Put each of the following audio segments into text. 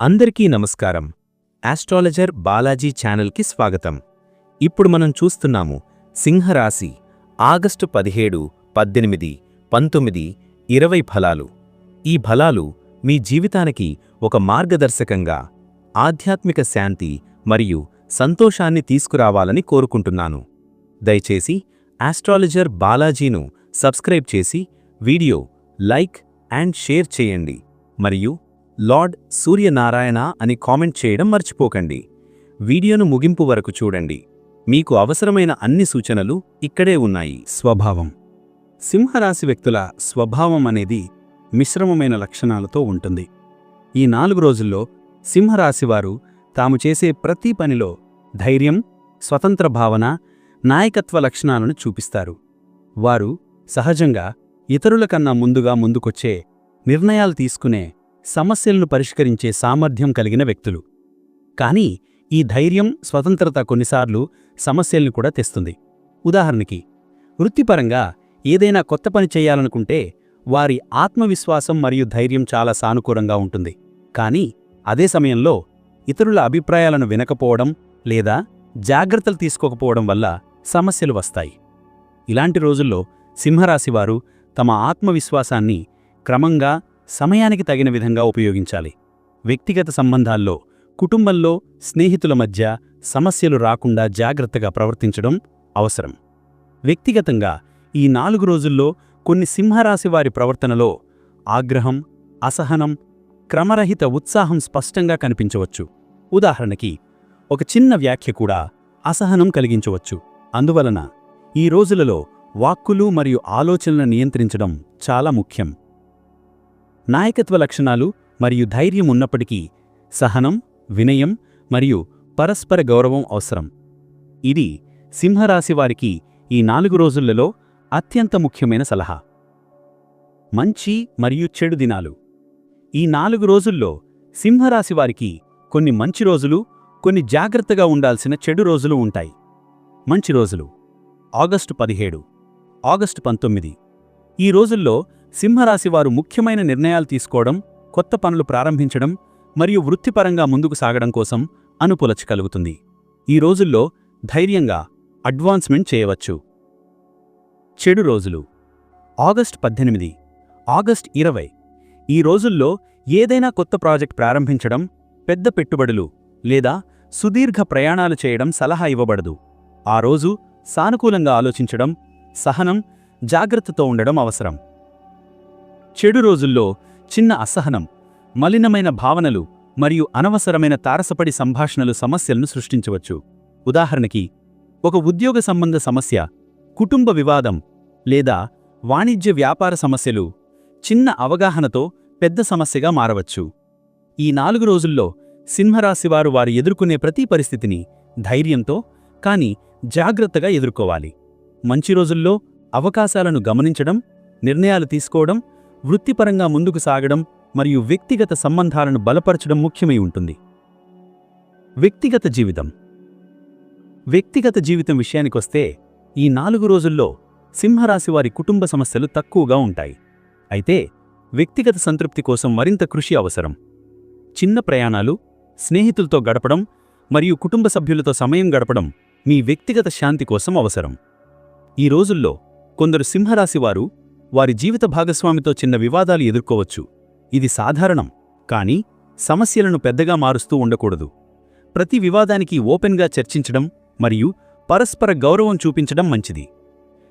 అందరికీ నమస్కారం. ఆస్ట్రాలజర్ బాలాజీ ఛానల్కి స్వాగతం. ఇప్పుడు మనం చూస్తున్నాము సింహరాశి ఆగస్టు పదిహేడు పద్దెనిమిది పంతొమ్మిది ఇరవై ఫలాలు. ఈ ఫలాలు మీ జీవితానికి ఒక మార్గదర్శకంగా ఆధ్యాత్మిక శాంతి మరియు సంతోషాన్ని తీసుకురావాలని కోరుకుంటున్నాను. దయచేసి ఆస్ట్రాలజర్ బాలాజీను సబ్స్క్రైబ్ చేసి వీడియో లైక్ అండ్ షేర్ చేయండి. మరియు లార్డ్ సూర్యనారాయణ అని కామెంట్ చేయడం మర్చిపోకండి. వీడియోను ముగింపు వరకు చూడండి. మీకు అవసరమైన అన్ని సూచనలు ఇక్కడే ఉన్నాయి. స్వభావం. సింహరాశి వ్యక్తుల స్వభావం అనేది మిశ్రమమైన లక్షణాలతో ఉంటుంది. ఈ నాలుగు రోజుల్లో సింహరాశివారు తాము చేసే ప్రతి పనిలో ధైర్యం స్వతంత్ర భావన నాయకత్వ లక్షణాలను చూపిస్తారు. వారు సహజంగా ఇతరుల కన్నా ముందుగా ముందుకొచ్చే నిర్ణయాలు తీసుకునే సమస్యలను పరిష్కరించే సామర్థ్యం కలిగిన వ్యక్తులు. కానీ ఈ ధైర్యం స్వతంత్రత కొన్నిసార్లు సమస్యల్ని కూడా తెస్తుంది. ఉదాహరణకి వృత్తిపరంగా ఏదైనా కొత్త పని చేయాలనుకుంటే వారి ఆత్మవిశ్వాసం మరియు ధైర్యం చాలా సానుకూలంగా ఉంటుంది. కానీ అదే సమయంలో ఇతరుల అభిప్రాయాలను వినకపోవడం లేదా జాగ్రత్తలు తీసుకోకపోవడం వల్ల సమస్యలు వస్తాయి. ఇలాంటి రోజుల్లో సింహరాశివారు తమ ఆత్మవిశ్వాసాన్ని క్రమంగా సమయానికి తగిన విధంగా ఉపయోగించాలి. వ్యక్తిగత సంబంధాల్లో కుటుంబంలో స్నేహితుల మధ్య సమస్యలు రాకుండా జాగ్రత్తగా ప్రవర్తించడం అవసరం. వ్యక్తిగతంగా ఈ నాలుగు రోజుల్లో కొన్ని సింహరాశి వారి ప్రవర్తనలో ఆగ్రహం అసహనం క్రమరహిత ఉత్సాహం స్పష్టంగా కనిపించవచ్చు. ఉదాహరణకి ఒక చిన్న వ్యాఖ్య కూడా అసహనం కలిగించవచ్చు. అందువలన ఈ రోజులలో వాక్కులు మరియు ఆలోచనలను నియంత్రించడం చాలా ముఖ్యం. నాయకత్వ లక్షణాలు మరియు ధైర్యం ఉన్నప్పటికీ సహనం వినయం మరియు పరస్పర గౌరవం అవసరం. ఇది సింహరాశి వారికి ఈ నాలుగు రోజులలో అత్యంత ముఖ్యమైన సలహా. మంచి మరియు చెడు దినాలు. ఈ నాలుగు రోజుల్లో సింహరాశి వారికి కొన్ని మంచి రోజులు కొన్ని జాగ్రత్తగా ఉండాల్సిన చెడు రోజులు ఉంటాయి. మంచి రోజులు. ఆగస్టు పదిహేడు. ఆగస్టు పంతొమ్మిది. ఈ రోజుల్లో సింహరాశివారు ముఖ్యమైన నిర్ణయాలు తీసుకోవడం కొత్త పనులు ప్రారంభించడం మరియు వృత్తిపరంగా ముందుకు సాగడం కోసం అనుపులచి కలుగుతుంది. ఈ రోజుల్లో ధైర్యంగా అడ్వాన్స్మెంట్ చేయవచ్చు. చెడు రోజులు. ఆగస్ట్ పద్దెనిమిది ఆగస్ట్ ఇరవై. ఈ రోజుల్లో ఏదైనా కొత్త ప్రాజెక్ట్ ప్రారంభించడం పెద్ద పెట్టుబడులు లేదా సుదీర్ఘ ప్రయాణాలు చేయడం సలహా ఇవ్వబడదు. ఆ రోజు సానుకూలంగా ఆలోచించడం సహనం జాగ్రత్తతో ఉండడం అవసరం. చెడు రోజుల్లో చిన్న అసహనం మలినమైన భావనలు మరియు అనవసరమైన తారసపడి సంభాషణలు సమస్యలను సృష్టించవచ్చు. ఉదాహరణకి ఒక ఉద్యోగ సంబంధ సమస్య కుటుంబ వివాదం లేదా వాణిజ్య వ్యాపార సమస్యలు చిన్న అవగాహనతో పెద్ద సమస్యగా మారవచ్చు. ఈ నాలుగు రోజుల్లో సింహరాశివారు వారు ఎదుర్కొనే ప్రతి పరిస్థితిని ధైర్యంతో కాని జాగ్రత్తగా ఎదుర్కోవాలి. మంచి రోజుల్లో అవకాశాలను గమనించడం నిర్ణయాలు తీసుకోవడం వృత్తిపరంగా ముందుకు సాగడం మరియు వ్యక్తిగత సంబంధాలను బలపరచడం ముఖ్యమై ఉంటుంది. వ్యక్తిగత జీవితం. వ్యక్తిగత జీవితం విషయానికొస్తే ఈ నాలుగు రోజుల్లో సింహరాశి వారి కుటుంబ సమస్యలు తక్కువగా ఉంటాయి. అయితే వ్యక్తిగత సంతృప్తి కోసం మరింత కృషి అవసరం. చిన్న ప్రయాణాలు స్నేహితులతో గడపడం మరియు కుటుంబ సభ్యులతో సమయం గడపడం మీ వ్యక్తిగత శాంతి కోసం అవసరం. ఈ రోజుల్లో కొందరు సింహరాశివారు వారి జీవిత భాగస్వామితో చిన్న వివాదాలు ఎదుర్కోవచ్చు. ఇది సాధారణం కానీ సమస్యలను పెద్దగా మారుస్తూ ఉండకూడదు. ప్రతి వివాదానికి ఓపెన్గా చర్చించడం మరియు పరస్పర గౌరవం చూపించడం మంచిది.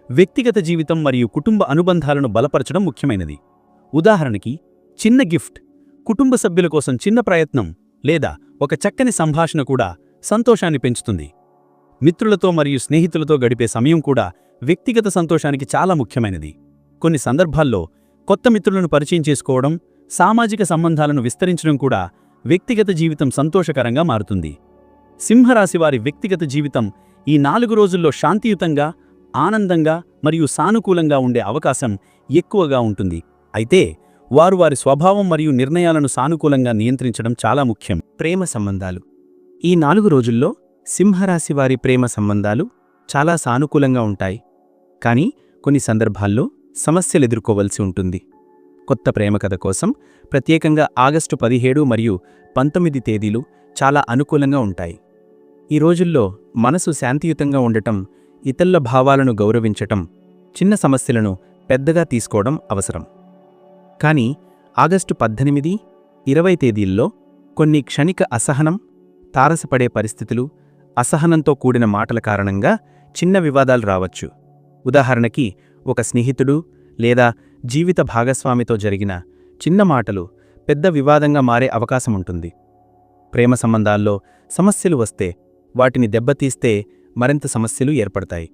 వ్యక్తిగత జీవితం మరియు కుటుంబ అనుబంధాలను బలపరచడం ముఖ్యమైనది. ఉదాహరణకి చిన్న గిఫ్ట్ కుటుంబ సభ్యుల కోసం చిన్న ప్రయత్నం లేదా ఒక చక్కని సంభాషణ కూడా సంతోషాన్ని పెంచుతుంది. మిత్రులతో మరియు స్నేహితులతో గడిపే సమయం కూడా వ్యక్తిగత సంతోషానికి చాలా ముఖ్యమైనది. కొన్ని సందర్భాల్లో కొత్త మిత్రులను పరిచయం చేసుకోవడం సామాజిక సంబంధాలను విస్తరించడం కూడా వ్యక్తిగత జీవితం సంతోషకరంగా మారుతుంది. సింహరాశివారి వ్యక్తిగత జీవితం ఈ నాలుగు రోజుల్లో శాంతియుతంగా ఆనందంగా మరియు సానుకూలంగా ఉండే అవకాశం ఎక్కువగా ఉంటుంది. అయితే వారు వారి స్వభావం మరియు నిర్ణయాలను సానుకూలంగా నియంత్రించడం చాలా ముఖ్యం. ప్రేమ సంబంధాలు. ఈ నాలుగు రోజుల్లో సింహరాశివారి ప్రేమ సంబంధాలు చాలా సానుకూలంగా ఉంటాయి. కానీ కొన్ని సందర్భాల్లో సమస్యలు ఎదుర్కోవలసి ఉంటుంది. కొత్త ప్రేమ కథ కోసం ప్రత్యేకంగా ఆగస్టు పదిహేడు మరియు పంతొమ్మిది తేదీలు చాలా అనుకూలంగా ఉంటాయి. ఈ రోజుల్లో మనసు శాంతియుతంగా ఉండటం ఇతరుల భావాలను గౌరవించటం చిన్న సమస్యలను పెద్దగా తీసుకోవడం అవసరం. కానీ ఆగస్టు పద్దెనిమిది ఇరవై తేదీల్లో కొన్ని క్షణిక అసహనం తారసపడే పరిస్థితులు అసహనంతో కూడిన మాటల కారణంగా చిన్న వివాదాలు రావచ్చు. ఉదాహరణకి ఒక స్నేహితుడు లేదా జీవిత భాగస్వామితో జరిగిన చిన్న మాటలు పెద్ద వివాదంగా మారే అవకాశం ఉంటుంది. ప్రేమ సంబంధాల్లో సమస్యలు వస్తే వాటిని దెబ్బతీస్తే మరింత సమస్యలు ఏర్పడతాయి.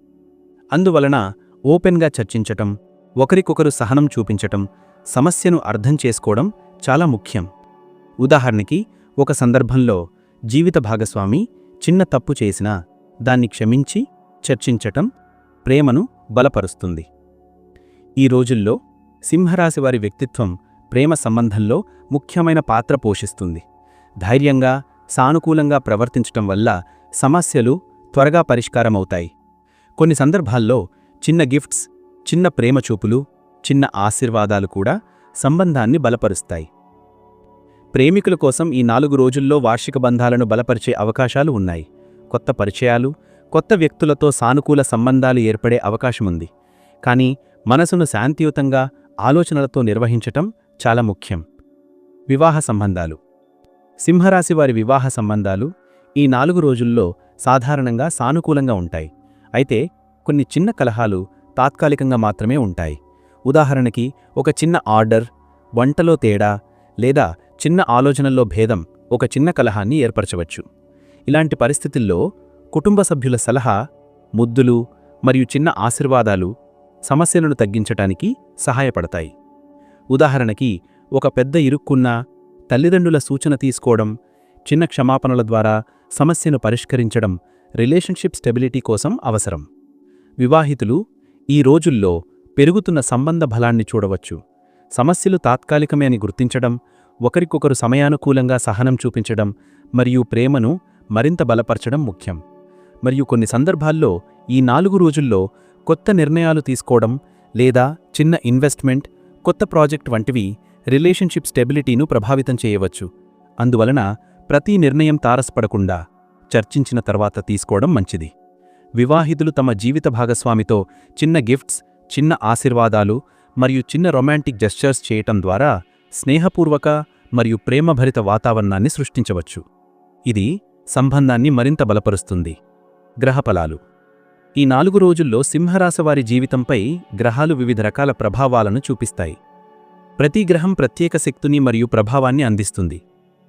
అందువలన ఓపెన్గా చర్చించటం ఒకరికొకరు సహనం చూపించటం సమస్యను అర్థం చేసుకోవడం చాలా ముఖ్యం. ఉదాహరణకి ఒక సందర్భంలో జీవిత భాగస్వామి చిన్న తప్పు చేసినా దాన్ని క్షమించి చర్చించటం ప్రేమను బలపరుస్తుంది. ఈ రోజుల్లో సింహరాశివారి వ్యక్తిత్వం ప్రేమ సంబంధంలో ముఖ్యమైన పాత్ర పోషిస్తుంది. ధైర్యంగా సానుకూలంగా ప్రవర్తించటం వల్ల సమస్యలు త్వరగా పరిష్కారమవుతాయి. కొన్ని సందర్భాల్లో చిన్న గిఫ్ట్స్ చిన్న ప్రేమ చూపులు చిన్న ఆశీర్వాదాలు కూడా సంబంధాన్ని బలపరుస్తాయి. ప్రేమికుల కోసం ఈ నాలుగు రోజుల్లో వార్షిక బంధాలను బలపరిచే అవకాశాలు ఉన్నాయి. కొత్త పరిచయాలు కొత్త వ్యక్తులతో సానుకూల సంబంధాలు ఏర్పడే అవకాశముంది. కానీ మనసును శాంతియుతంగా ఆలోచనలతో నిర్వహించటం చాలా ముఖ్యం. వివాహ సంబంధాలు. సింహరాశి వారి వివాహ సంబంధాలు ఈ నాలుగు రోజుల్లో సాధారణంగా సానుకూలంగా ఉంటాయి. అయితే కొన్ని చిన్న కలహాలు తాత్కాలికంగా మాత్రమే ఉంటాయి. ఉదాహరణకి ఒక చిన్న ఆర్డర్ వంటలో తేడా లేదా చిన్న ఆలోచనల్లో భేదం ఒక చిన్న కలహాన్ని ఏర్పరచవచ్చు. ఇలాంటి పరిస్థితుల్లో కుటుంబ సభ్యుల సలహా ముద్దులు మరియు చిన్న ఆశీర్వాదాలు సమస్యలను తగ్గించటానికి సహాయపడతాయి. ఉదాహరణకి ఒక పెద్ద ఇరుక్కున్న తల్లిదండ్రుల సూచన తీసుకోవడం చిన్న క్షమాపణల ద్వారా సమస్యను పరిష్కరించడం రిలేషన్షిప్ స్టెబిలిటీ కోసం అవసరం. వివాహితులు ఈ రోజుల్లో పెరుగుతున్న సంబంధ బలాన్ని చూడవచ్చు. సమస్యలు తాత్కాలికమే అని గుర్తించడం ఒకరికొకరు సమయానుకూలంగా సహనం చూపించడం మరియు ప్రేమను మరింత బలపరచడం ముఖ్యం. మరియు కొన్ని సందర్భాల్లో ఈ నాలుగు రోజుల్లో కొత్త నిర్ణయాలు తీసుకోవడం లేదా చిన్న ఇన్వెస్ట్మెంట్ కొత్త ప్రాజెక్ట్ వంటివి రిలేషన్షిప్ స్టెబిలిటీను ప్రభావితం చేయవచ్చు. అందువలన ప్రతి నిర్ణయం తారసపడకుండా చర్చించిన తర్వాత తీసుకోవడం మంచిది. వివాహితులు తమ జీవిత భాగస్వామితో చిన్న గిఫ్ట్స్ చిన్న ఆశీర్వాదాలు మరియు చిన్న రొమాంటిక్ జెస్చర్స్ చేయటం ద్వారా స్నేహపూర్వక మరియు ప్రేమభరిత వాతావరణాన్ని సృష్టించవచ్చు. ఇది సంబంధాన్ని మరింత బలపరుస్తుంది. గ్రహఫలాలు ఈ నాలుగు రోజుల్లో సింహరాశివారి జీవితంపై గ్రహాలు వివిధ రకాల ప్రభావాలను చూపిస్తాయి. ప్రతి గ్రహం ప్రత్యేక శక్తిని మరియు ప్రభావాన్ని అందిస్తుంది.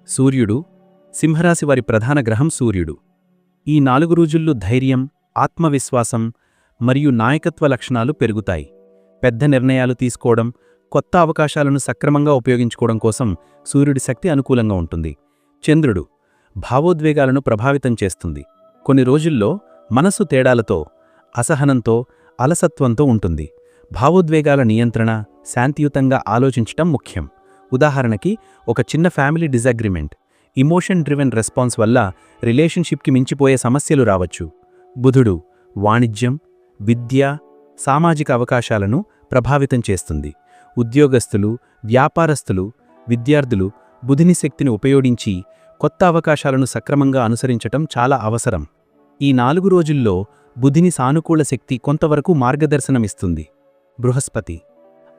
సూర్యుడు సింహరాశివారి ప్రధాన గ్రహం సూర్యుడు. ఈ నాలుగు రోజుల్లో ధైర్యం ఆత్మవిశ్వాసం మరియు నాయకత్వ లక్షణాలు పెరుగుతాయి. పెద్ద నిర్ణయాలు తీసుకోవడం కొత్త అవకాశాలను సక్రమంగా ఉపయోగించుకోవడం కోసం సూర్యుడి శక్తి అనుకూలంగా ఉంటుంది. చంద్రుడు భావోద్వేగాలను ప్రభావితం చేస్తుంది. కొన్ని రోజుల్లో మనసు తేడాలతో అసహనంతో అలసత్వంతో ఉంటుంది. భావోద్వేగాల నియంత్రణ శాంతియుతంగా ఆలోచించటం ముఖ్యం. ఉదాహరణకి ఒక చిన్న family disagreement emotion driven response వల్ల రిలేషన్షిప్కి మించిపోయే సమస్యలు రావచ్చు. బుధుడు వాణిజ్యం విద్య సామాజిక అవకాశాలను ప్రభావితం చేస్తుంది. ఉద్యోగస్తులు వ్యాపారస్తులు విద్యార్థులు బుధిని శక్తిని ఉపయోగించి కొత్త అవకాశాలను సక్రమంగా అనుసరించటం చాలా అవసరం. ఈ నాలుగు రోజుల్లో బుధిని సానుకూల శక్తి కొంతవరకు మార్గదర్శనమిస్తుంది. బృహస్పతి.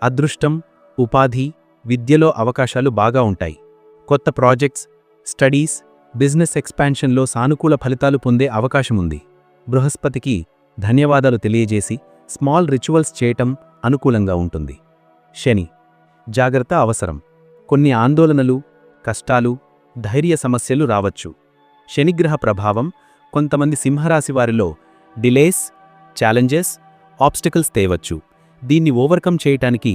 అదృష్టం ఉపాధి విద్యలో అవకాశాలు బాగా ఉంటాయి. కొత్త ప్రాజెక్ట్స్ స్టడీస్ బిజినెస్ ఎక్స్పాన్షన్లో సానుకూల ఫలితాలు పొందే అవకాశముంది. బృహస్పతికి ధన్యవాదాలు తెలియజేసి స్మాల్ రిచువల్స్ చేయటం అనుకూలంగా ఉంటుంది. శని. జాగ్రత్త అవసరం. కొన్ని ఆందోళనలు కష్టాలు ధైర్య సమస్యలు రావచ్చు. శనిగ్రహ ప్రభావం కొంతమంది సింహరాశి వారిలో డిలేస్ ఛాలెంజెస్ ఆబ్స్టికల్స్ తేవచ్చు. దీన్ని ఓవర్కమ్ చేయటానికి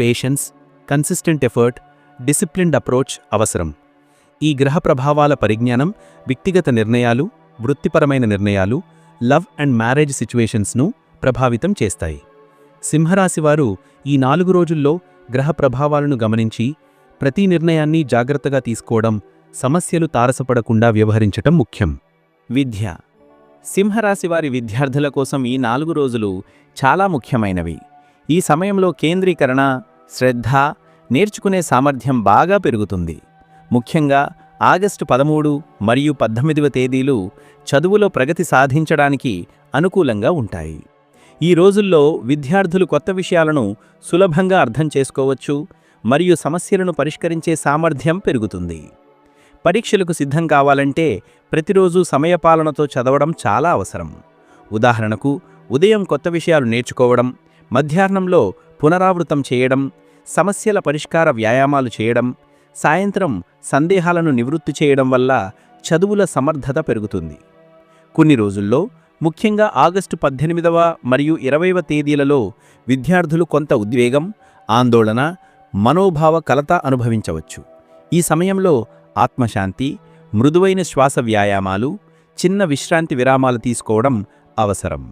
patience consistent effort disciplined approach అవసరం. ఈ గ్రహ ప్రభావాల పరిజ్ఞానం వ్యక్తిగత నిర్ణయాలు వృత్తిపరమైన నిర్ణయాలు లవ్ అండ్ మ్యారేజ్ సిచ్యువేషన్స్ను ప్రభావితం చేస్తాయి. సింహరాశివారు ఈ నాలుగు రోజుల్లో గ్రహ ప్రభావాలను గమనించి ప్రతి నిర్ణయాన్ని జాగ్రత్తగా తీసుకోవడం సమస్యలు తారసపడకుండా వ్యవహరించటం ముఖ్యం. విద్య సింహరాశి వారి విద్యార్థుల కోసం ఈ నాలుగు రోజులు చాలా ముఖ్యమైనవి. ఈ సమయంలో కేంద్రీకరణ శ్రద్ధ నేర్చుకునే సామర్థ్యం బాగా పెరుగుతుంది. ముఖ్యంగా ఆగస్టు పదమూడు మరియు పద్దెనిమిదవ తేదీలు చదువులో ప్రగతి సాధించడానికి అనుకూలంగా ఉంటాయి. ఈ రోజుల్లో విద్యార్థులు కొత్త విషయాలను సులభంగా అర్థం చేసుకోవచ్చు మరియు సమస్యలను పరిష్కరించే సామర్థ్యం పెరుగుతుంది. పరీక్షలకు సిద్ధం కావాలంటే ప్రతిరోజు సమయపాలనతో చదవడం చాలా అవసరం. ఉదాహరణకు ఉదయం కొత్త విషయాలు నేర్చుకోవడం మధ్యాహ్నంలో పునరావృతం చేయడం సమస్యల పరిష్కార వ్యాయామాలు చేయడం సాయంత్రం సందేహాలను నివృత్తి చేయడం వల్ల చదువుల సమర్థత పెరుగుతుంది. కొన్ని రోజుల్లో ముఖ్యంగా ఆగస్టు పద్దెనిమిదవ మరియు ఇరవైవ తేదీలలో విద్యార్థులు కొంత ఉద్వేగం ఆందోళన మనోభావ కలత అనుభవించవచ్చు. ఈ సమయంలో ఆత్మశాంతి మృదువైన శ్వాస వ్యాయామాలు చిన్న విశ్రాంతి విరామాలు తీసుకోవడం అవసరం.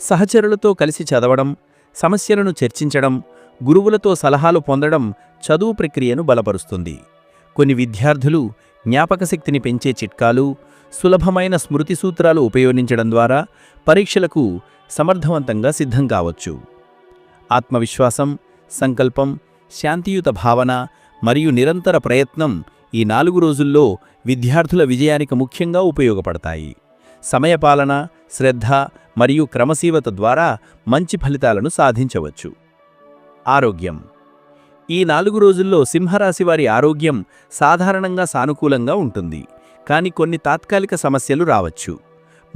సహచరులతో కలిసి చదవడం సమస్యలను చర్చించడం గురువులతో సలహాలు పొందడం చదువు ప్రక్రియను బలపరుస్తుంది. కొన్ని విద్యార్థులు జ్ఞాపకశక్తిని పెంచే చిట్కాలు సులభమైన స్మృతి సూత్రాలు ఉపయోగించడం ద్వారా పరీక్షలకు సమర్థవంతంగా సిద్ధం కావచ్చు. ఆత్మవిశ్వాసం సంకల్పం శాంతియుత భావన మరియు నిరంతర ప్రయత్నం ఈ నాలుగు రోజుల్లో విద్యార్థుల విజయానికి ముఖ్యంగా ఉపయోగపడతాయి. సమయపాలన శ్రద్ధ మరియు క్రమశీలత ద్వారా మంచి ఫలితాలను సాధించవచ్చు. ఆరోగ్యం. ఈ నాలుగు రోజుల్లో సింహరాశి వారి ఆరోగ్యం సాధారణంగా సానుకూలంగా ఉంటుంది. కానీ కొన్ని తాత్కాలిక సమస్యలు రావచ్చు.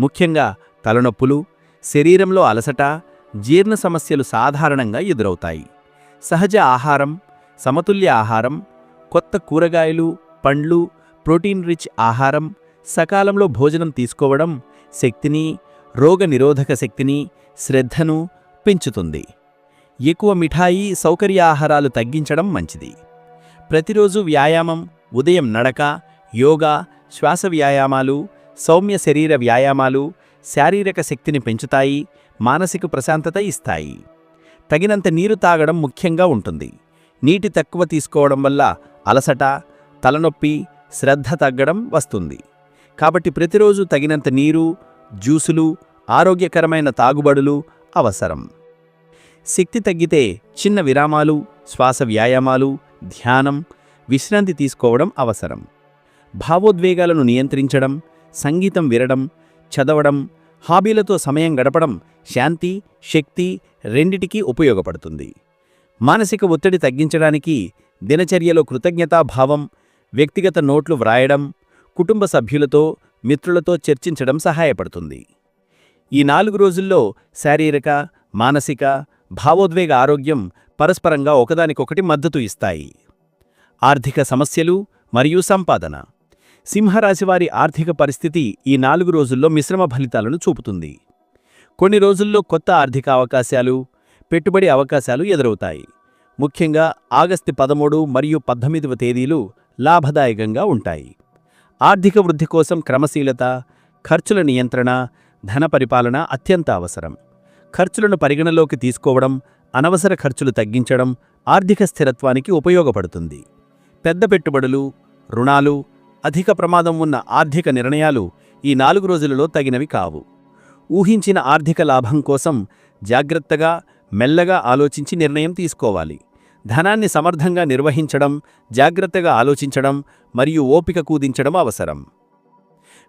ముఖ్యంగా తలనొప్పులు శరీరంలో అలసట జీర్ణ సమస్యలు సాధారణంగా ఎదురవుతాయి. సహజ ఆహారం సమతుల్య ఆహారం కొత్త కూరగాయలు పండ్లు ప్రోటీన్ రిచ్ ఆహారం సకాలంలో భోజనం తీసుకోవడం శక్తిని రోగనిరోధక శక్తిని శ్రద్ధను పెంచుతుంది. ఎక్కువ మిఠాయి సౌకర్య ఆహారాలు తగ్గించడం మంచిది. ప్రతిరోజు వ్యాయామం ఉదయం నడక యోగా శ్వాస వ్యాయామాలు సౌమ్య శరీర వ్యాయామాలు శారీరక శక్తిని పెంచుతాయి మానసిక ప్రశాంతత ఇస్తాయి. తగినంత నీరు తాగడం ముఖ్యంగా ఉంటుంది. నీటి తక్కువ తీసుకోవడం వల్ల అలసట తలనొప్పి శ్రద్ధ తగ్గడం వస్తుంది. కాబట్టి ప్రతిరోజు తగినంత నీరు జ్యూసులు ఆరోగ్యకరమైన తాగుబడులు అవసరం. శక్తి తగ్గితే చిన్న విరామాలు శ్వాస వ్యాయామాలు ధ్యానం విశ్రాంతి తీసుకోవడం అవసరం. భావోద్వేగాలను నియంత్రించడం సంగీతం వినడం చదవడం హాబీలతో సమయం గడపడం శాంతి శక్తి రెండిటికీ ఉపయోగపడుతుంది. మానసిక ఒత్తిడి తగ్గించడానికి దినచర్యలో కృతజ్ఞతాభావం వ్యక్తిగత నోట్లు వ్రాయడం కుటుంబ సభ్యులతో మిత్రులతో చర్చించడం సహాయపడుతుంది. ఈ నాలుగు రోజుల్లో శారీరక మానసిక భావోద్వేగ ఆరోగ్యం పరస్పరంగా ఒకదానికొకటి మద్దతు ఇస్తాయి. ఆర్థిక సమస్యలు మరియు సంపాదన. సింహరాశివారి ఆర్థిక పరిస్థితి ఈ నాలుగు రోజుల్లో మిశ్రమ ఫలితాలను చూపుతుంది. కొన్ని రోజుల్లో కొత్త ఆర్థిక అవకాశాలు పెట్టుబడి అవకాశాలు ఎదురవుతాయి. ముఖ్యంగా ఆగస్టు పదమూడు మరియు పద్దెనిమిదవ తేదీలు లాభదాయకంగా ఉంటాయి. ఆర్థిక వృద్ధి కోసం క్రమశీలత ఖర్చుల నియంత్రణ ధన పరిపాలన అత్యంత అవసరం. ఖర్చులను పరిగణలోకి తీసుకోవడం అనవసర ఖర్చులు తగ్గించడం ఆర్థిక స్థిరత్వానికి ఉపయోగపడుతుంది. పెద్ద పెట్టుబడులు రుణాలు అధిక ప్రమాదం ఉన్న ఆర్థిక నిర్ణయాలు ఈ నాలుగు రోజులలో తగినవి కావు. ఊహించిన ఆర్థిక లాభం కోసం జాగ్రత్తగా మెల్లగా ఆలోచించి నిర్ణయం తీసుకోవాలి. ధనాన్ని సమర్థంగా నిర్వహించడం జాగ్రత్తగా ఆలోచించడం మరియు ఓపిక కూదించడం అవసరం.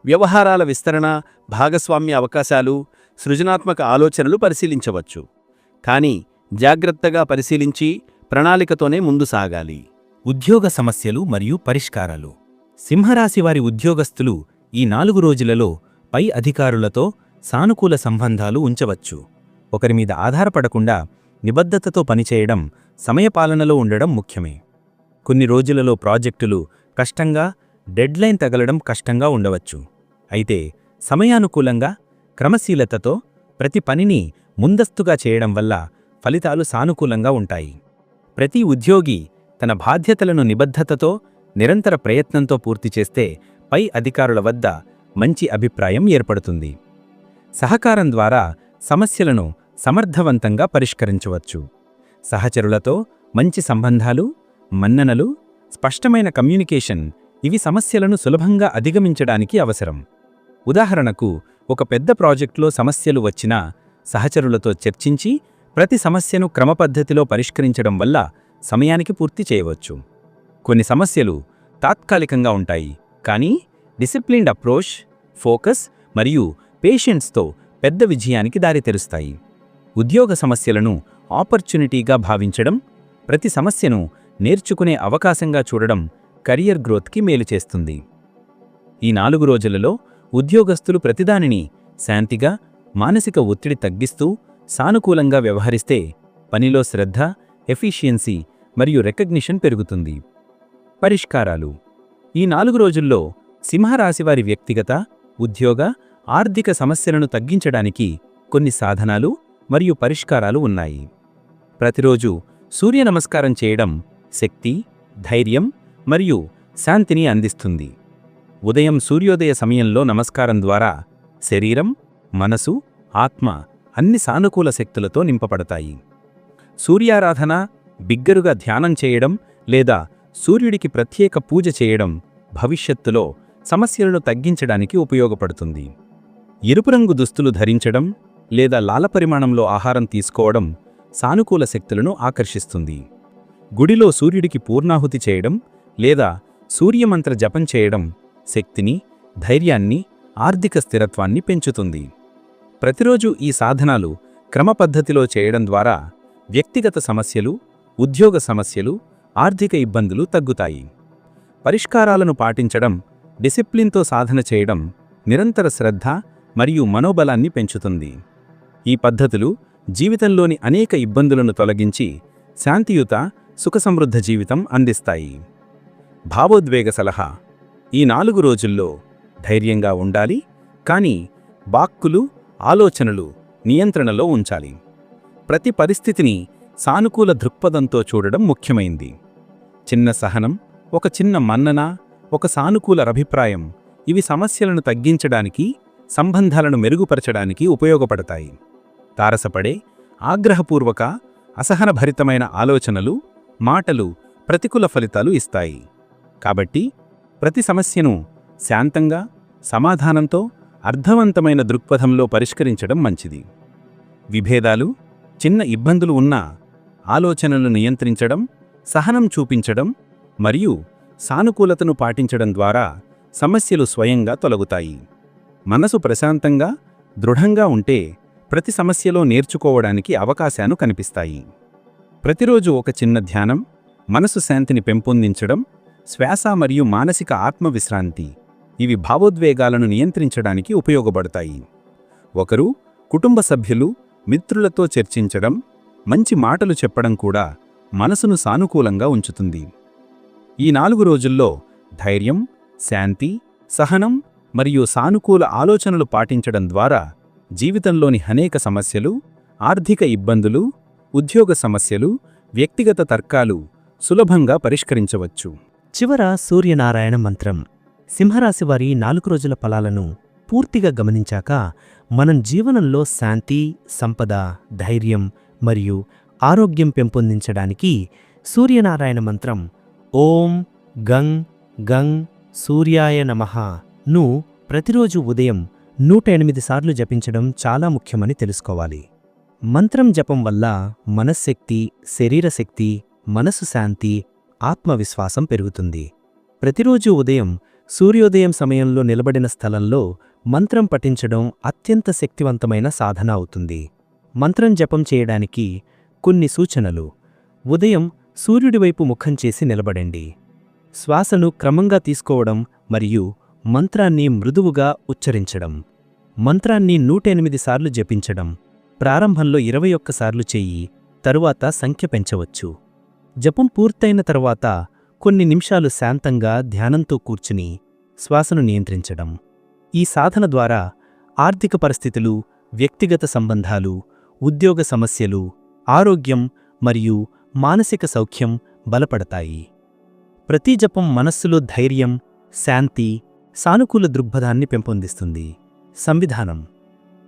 వ్యవహారాల విస్తరణ భాగస్వామ్య అవకాశాలు సృజనాత్మక ఆలోచనలు పరిశీలించవచ్చు. కానీ జాగ్రత్తగా పరిశీలించి ప్రణాళికతోనే ముందు సాగాలి. ఉద్యోగ సమస్యలు మరియు పరిష్కారాలు. సింహరాశివారి ఉద్యోగస్తులు ఈ నాలుగు రోజులలో పై అధికారులతో సానుకూల సంబంధాలు ఉంచవచ్చు. ఒకరి మీద ఆధారపడకుండా నిబద్ధతతో పనిచేయడం సమయపాలనలో ఉండడం ముఖ్యమే. కొన్ని రోజులలో ప్రాజెక్టులు కష్టంగా డెడ్లైన్ తగలడం కష్టంగా ఉండవచ్చు. అయితే సమయానుకూలంగా క్రమశీలతతో ప్రతి పనిని ముందస్తుగా చేయడం వల్ల ఫలితాలు సానుకూలంగా ఉంటాయి. ప్రతి ఉద్యోగి తన బాధ్యతలను నిబద్ధతతో నిరంతర ప్రయత్నంతో పూర్తి చేస్తే పై అధికారుల వద్ద మంచి అభిప్రాయం ఏర్పడుతుంది. సహకారం ద్వారా సమస్యలను సమర్థవంతంగా పరిష్కరించవచ్చు. సహచరులతో మంచి సంబంధాలు మన్ననలు స్పష్టమైన కమ్యూనికేషన్ ఇవి సమస్యలను సులభంగా అధిగమించడానికి అవసరం. ఉదాహరణకు ఒక పెద్ద ప్రాజెక్టులో సమస్యలు వచ్చినా సహచరులతో చర్చించి ప్రతి సమస్యను క్రమపద్ధతిలో పరిష్కరించడం వల్ల సమయానికి పూర్తి చేయవచ్చు. కొన్ని సమస్యలు తాత్కాలికంగా ఉంటాయి కానీ డిసిప్లిన్డ్ అప్రోచ్ ఫోకస్ మరియు పేషెంట్స్తో పెద్ద విజయానికి దారితెరుస్తాయి. ఉద్యోగ సమస్యలను ఆపర్చునిటీగా భావించడం ప్రతి సమస్యను నేర్చుకునే అవకాశంగా చూడడం కెరియర్ గ్రోత్కి మేలు చేస్తుంది. ఈ నాలుగు రోజులలో ఉద్యోగస్తులు ప్రతిదానిని శాంతిగా మానసిక ఒత్తిడి తగ్గిస్తూ సానుకూలంగా వ్యవహరిస్తే పనిలో శ్రద్ధ ఎఫిషియన్సీ మరియు రెకగ్నిషన్ పెరుగుతుంది. పరిష్కారాలు. ఈ నాలుగు రోజుల్లో సింహరాశివారి వ్యక్తిగత ఉద్యోగ ఆర్థిక సమస్యలను తగ్గించడానికి కొన్ని సాధనాలు మరియు పరిష్కారాలు ఉన్నాయి. ప్రతిరోజు సూర్య నమస్కారం చేయడం శక్తి ధైర్యం మరియు శాంతిని అందిస్తుంది. ఉదయం సూర్యోదయ సమయంలో నమస్కారం ద్వారా శరీరం మనసు ఆత్మ అన్ని సానుకూల శక్తులతో నింపబడతాయి. సూర్యారాధన బిగ్గరుగా ధ్యానం చేయడం లేదా సూర్యుడికి ప్రత్యేక పూజ చేయడం భవిష్యత్తులో సమస్యలను తగ్గించడానికి ఉపయోగపడుతుంది. ఎరుపు రంగు దుస్తులు ధరించడం లేదా లాల పరిమాణంలో ఆహారం తీసుకోవడం సానుకూల శక్తులను ఆకర్షిస్తుంది. గుడిలో సూర్యుడికి పూర్ణాహుతి చేయడం లేదా సూర్యమంత్ర జపం చేయడం శక్తిని ధైర్యాన్ని ఆర్థిక స్థిరత్వాన్ని పెంచుతుంది. ప్రతిరోజు ఈ సాధనాలు క్రమపద్ధతిలో చేయడం ద్వారా వ్యక్తిగత సమస్యలు ఉద్యోగ సమస్యలు ఆర్థిక ఇబ్బందులు తగ్గుతాయి. పరిష్కారాలను పాటించడం డిసిప్లిన్తో సాధన చేయడం నిరంతర శ్రద్ధ మరియు మనోబలాన్ని పెంచుతుంది. ఈ పద్ధతులు జీవితంలోని అనేక ఇబ్బందులను తొలగించి శాంతియుత సుఖసమృద్ధ జీవితం అందిస్తాయి. భావోద్వేగ సలహా. ఈ నాలుగు రోజుల్లో ధైర్యంగా ఉండాలి కానీ బాక్కులు ఆలోచనలు నియంత్రణలో ఉంచాలి. ప్రతి పరిస్థితిని సానుకూల దృక్పథంతో చూడడం ముఖ్యమైంది. చిన్న సహనం ఒక చిన్న మన్నన ఒక సానుకూల అభిప్రాయం ఇవి సమస్యలను తగ్గించడానికి సంబంధాలను మెరుగుపరచడానికి ఉపయోగపడతాయి. తారసపడే ఆగ్రహపూర్వక అసహనభరితమైన ఆలోచనలు మాటలు ప్రతికూల ఫలితాలు ఇస్తాయి. కాబట్టి ప్రతి సమస్యను శాంతంగా సమాధానంతో అర్థవంతమైన దృక్పథంలో పరిష్కరించడం మంచిది. విభేదాలు చిన్న ఇబ్బందులు ఉన్నా ఆలోచనలు నియంత్రించడం సహనం చూపించడం మరియు సానుకూలతను పాటించడం ద్వారా సమస్యలు స్వయంగా తొలగుతాయి. మనసు ప్రశాంతంగా దృఢంగా ఉంటే ప్రతి సమస్యలో నేర్చుకోవడానికి అవకాశాలు కనిపిస్తాయి. ప్రతిరోజు ఒక చిన్న ధ్యానం మనసు శాంతిని పెంపొందించడం శ్వాస మరియు మానసిక ఆత్మవిశ్రాంతి ఇవి భావోద్వేగాలను నియంత్రించడానికి ఉపయోగపడతాయి. ఒకరు కుటుంబ సభ్యులు మిత్రులతో చర్చించడం మంచి మాటలు చెప్పడం కూడా మనసును సానుకూలంగా ఉంచుతుంది. ఈ నాలుగు రోజుల్లో ధైర్యం శాంతి సహనం మరియు సానుకూల ఆలోచనలు పాటించడం ద్వారా జీవితంలోని అనేక సమస్యలు ఆర్థిక ఇబ్బందులు ఉద్యోగ సమస్యలు వ్యక్తిగత తర్కాలు సులభంగా పరిష్కరించవచ్చు. చివర సూర్యనారాయణ మంత్రం. సింహరాశి వారి నాలుగు రోజుల ఫలాలను పూర్తిగా గమనించాక మనం జీవనంలో శాంతి సంపద ధైర్యం మరియు ఆరోగ్యం పెంపొందించడానికి సూర్యనారాయణ మంత్రం ఓం గం గం సూర్యాయ నమః ను ప్రతిరోజు ఉదయం నూట ఎనిమిది సార్లు జపించడం చాలా ముఖ్యమని తెలుసుకోవాలి. మంత్రం జపం వల్ల మనశ్శక్తి శరీరశక్తి మనసు శాంతి ఆత్మవిశ్వాసం పెరుగుతుంది. ప్రతిరోజు ఉదయం సూర్యోదయం సమయంలో నిలబడిన స్థలంలో మంత్రం పఠించడం అత్యంత శక్తివంతమైన సాధన అవుతుంది. మంత్రం జపం చేయడానికి కొన్ని సూచనలు. ఉదయం సూర్యుడివైపు ముఖం చేసి నిలబడండి. శ్వాసను క్రమంగా తీసుకోవడం మరియు మంత్రాన్ని మృదువుగా ఉచ్చరించడం. మంత్రాన్ని నూటెనిమిది సార్లు జపించడం. ప్రారంభంలో ఇరవై ఒక్కసార్లు చేయి తరువాత సంఖ్య పెంచవచ్చు. జపం పూర్తయిన తరువాత కొన్ని నిమిషాలు శాంతంగా ధ్యానంతో కూర్చుని శ్వాసను నియంత్రించడం. ఈ సాధన ద్వారా ఆర్థిక పరిస్థితులు వ్యక్తిగత సంబంధాలు ఉద్యోగ సమస్యలు ఆరోగ్యం మరియు మానసిక సౌఖ్యం బలపడతాయి. ప్రతి జపం మనస్సులో ధైర్యం శాంతి సానుకూల దృక్పథాన్ని పెంపొందిస్తుంది. సంవిధానం.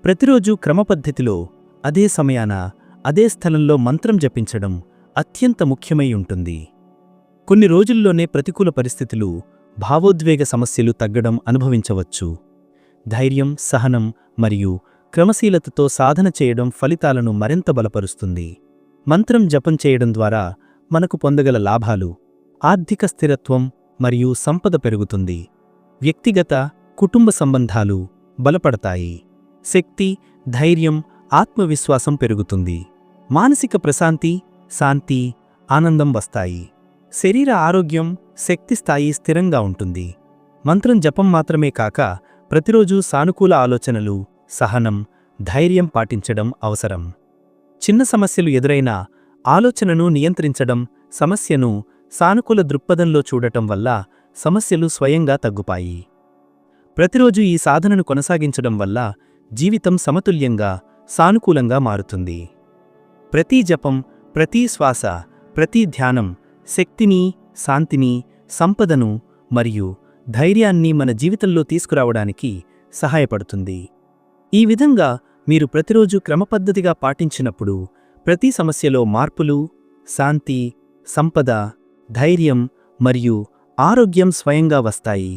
ప్రతిరోజు క్రమపద్ధతిలో అదే సమయాన అదే స్థలంలో మంత్రం జపించడం అత్యంత ముఖ్యమై ఉంటుంది. కొన్ని రోజుల్లోనే ప్రతికూల పరిస్థితులు భావోద్వేగ సమస్యలు తగ్గడం అనుభవించవచ్చు. ధైర్యం సహనం మరియు క్రమశీలతతో సాధన చేయడం ఫలితాలను మరింత బలపరుస్తుంది. మంత్రం జపం చేయడం ద్వారా మనకు పొందగల లాభాలు ఆర్థిక స్థిరత్వం మరియు సంపద పెరుగుతుంది. వ్యక్తిగత కుటుంబ సంబంధాలు బలపడతాయి. శక్తి ధైర్యం ఆత్మవిశ్వాసం పెరుగుతుంది. మానసిక ప్రశాంతి శాంతి ఆనందం వస్తాయి. శరీర ఆరోగ్యం శక్తి స్థాయి స్థిరంగా ఉంటుంది. మంత్రం జపం మాత్రమే కాక ప్రతిరోజు సానుకూల ఆలోచనలు సహనం ధైర్యం పాటించడం అవసరం. చిన్న సమస్యలు ఎదురైనా ఆలోచనను నియంత్రించడం సమస్యను సానుకూల దృక్పథంలో చూడటం వల్ల సమస్యలు స్వయంగా తగ్గుపాయి. ప్రతిరోజు ఈ సాధనను కొనసాగించడం వల్ల జీవితం సమతుల్యంగా సానుకూలంగా మారుతుంది. ప్రతి జపం ప్రతి శ్వాస ప్రతి ధ్యానం శక్తిని శాంతిని సంపదను మరియు ధైర్యాన్ని మన జీవితంలో తీసుకురావడానికి సహాయపడుతుంది. ఈ విధంగా మీరు ప్రతిరోజు క్రమపద్ధతిగా పాటించినప్పుడు ప్రతి సమస్యలో మార్పులు శాంతి సంపద ధైర్యం మరియు ఆరోగ్యం స్వయంగా వస్తాయి.